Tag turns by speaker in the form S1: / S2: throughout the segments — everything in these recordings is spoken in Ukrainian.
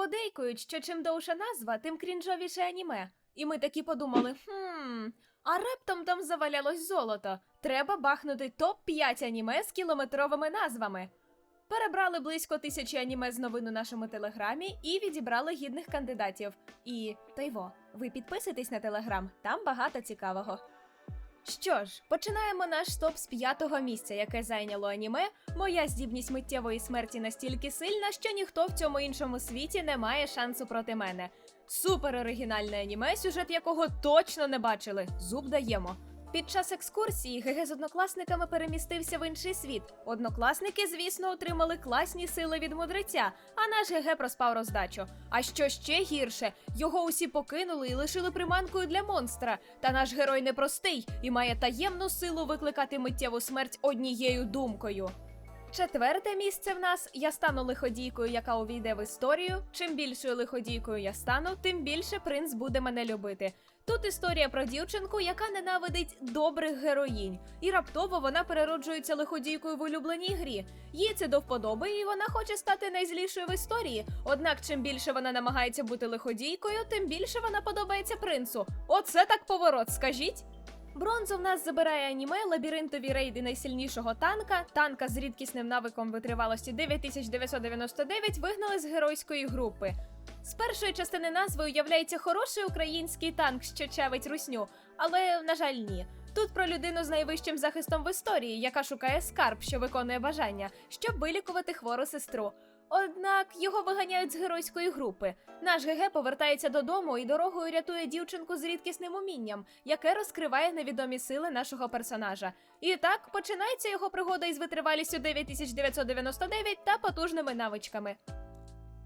S1: подейкують, що чим довша назва, тим крінжовіше аніме. І ми такі подумали: хм, а раптом там завалялось золото. Треба бахнути топ-5 аніме з кілометровими назвами. Перебрали близько тисячі аніме з новин у нашому телеграмі і відібрали гідних кандидатів. І Тойво, ви підписуйтесь на телеграм, там багато цікавого. Що ж, починаємо наш топ з п'ятого місця, яке зайняло аніме. Моя здібність миттєвої смерті настільки сильна, що ніхто в цьому іншому світі не має шансу проти мене. Супер оригінальне аніме, сюжет якого точно не бачили. Зуб даємо. Під час екскурсії ГГ з однокласниками перемістився в інший світ. Однокласники, звісно, отримали класні сили від мудреця, а наш ГГ проспав роздачу. А що ще гірше, його усі покинули і лишили приманкою для монстра. Та наш герой непростий і має таємну силу викликати миттєву смерть однією думкою. Четверте місце в нас я стану лиходійкою, яка увійде в історію. Чим більшою лиходійкою я стану, тим більше принц буде мене любити. Тут історія про дівчинку, яка ненавидить добрих героїнь, і раптово вона перероджується лиходійкою в улюбленій грі. Їй це до вподоби, і вона хоче стати найзлішою в історії. Однак, чим більше вона намагається бути лиходійкою, тим більше вона подобається принцу. Оце так поворот, скажіть. Бронзу в нас забирає аніме лабіринтові рейди найсильнішого танка. Танка з рідкісним навиком витривалості 9999 вигнали з геройської групи. З першої частини назви уявляється хороший український танк, що чавить русню, але, на жаль, ні. Тут про людину з найвищим захистом в історії, яка шукає скарб, що виконує бажання, щоб вилікувати хвору сестру. Однак його виганяють з геройської групи. Наш ГГ повертається додому і дорогою рятує дівчинку з рідкісним умінням, яке розкриває невідомі сили нашого персонажа. І так починається його пригода із витривалістю 9999 та потужними навичками.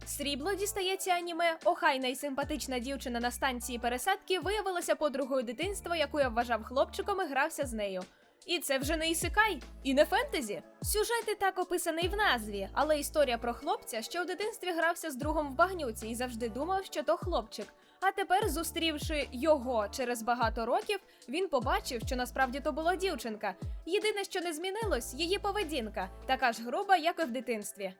S1: Срібло дістається аніме. Охайна і симпатична дівчина на станції пересадки виявилася подругою дитинства, яку я вважав хлопчиком і грався з нею. І це вже не ісикай, і не фентезі. Сюжет і так описаний в назві, але історія про хлопця, що в дитинстві грався з другом в багнюці і завжди думав, що то хлопчик. А тепер, зустрівши його через багато років, він побачив, що насправді то була дівчинка. Єдине, що не змінилось, її поведінка, така ж груба, як і в дитинстві.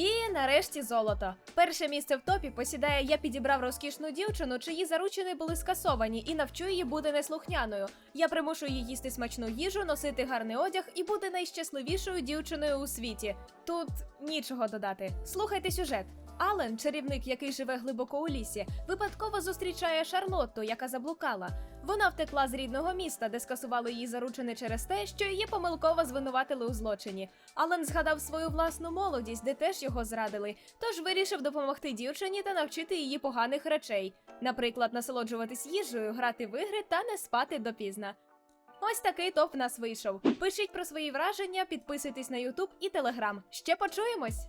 S1: І нарешті золото. Перше місце в топі посідає я підібрав розкішну дівчину, чиї заручини були скасовані, і навчу її бути неслухняною. Я примушу її їсти смачну їжу, носити гарний одяг і бути найщасливішою дівчиною у світі. Тут нічого додати. Слухайте сюжет. Ален, чарівник, який живе глибоко у лісі, випадково зустрічає Шарлотту, яка заблукала. Вона втекла з рідного міста, де скасували її заручини через те, що її помилково звинуватили у злочині. Ален згадав свою власну молодість, де теж його зрадили, тож вирішив допомогти дівчині та навчити її поганих речей, наприклад, насолоджуватись їжею, грати в ігри та не спати допізна. Ось такий топ в нас вийшов. Пишіть про свої враження, підписуйтесь на Ютуб і Телеграм. Ще почуємось!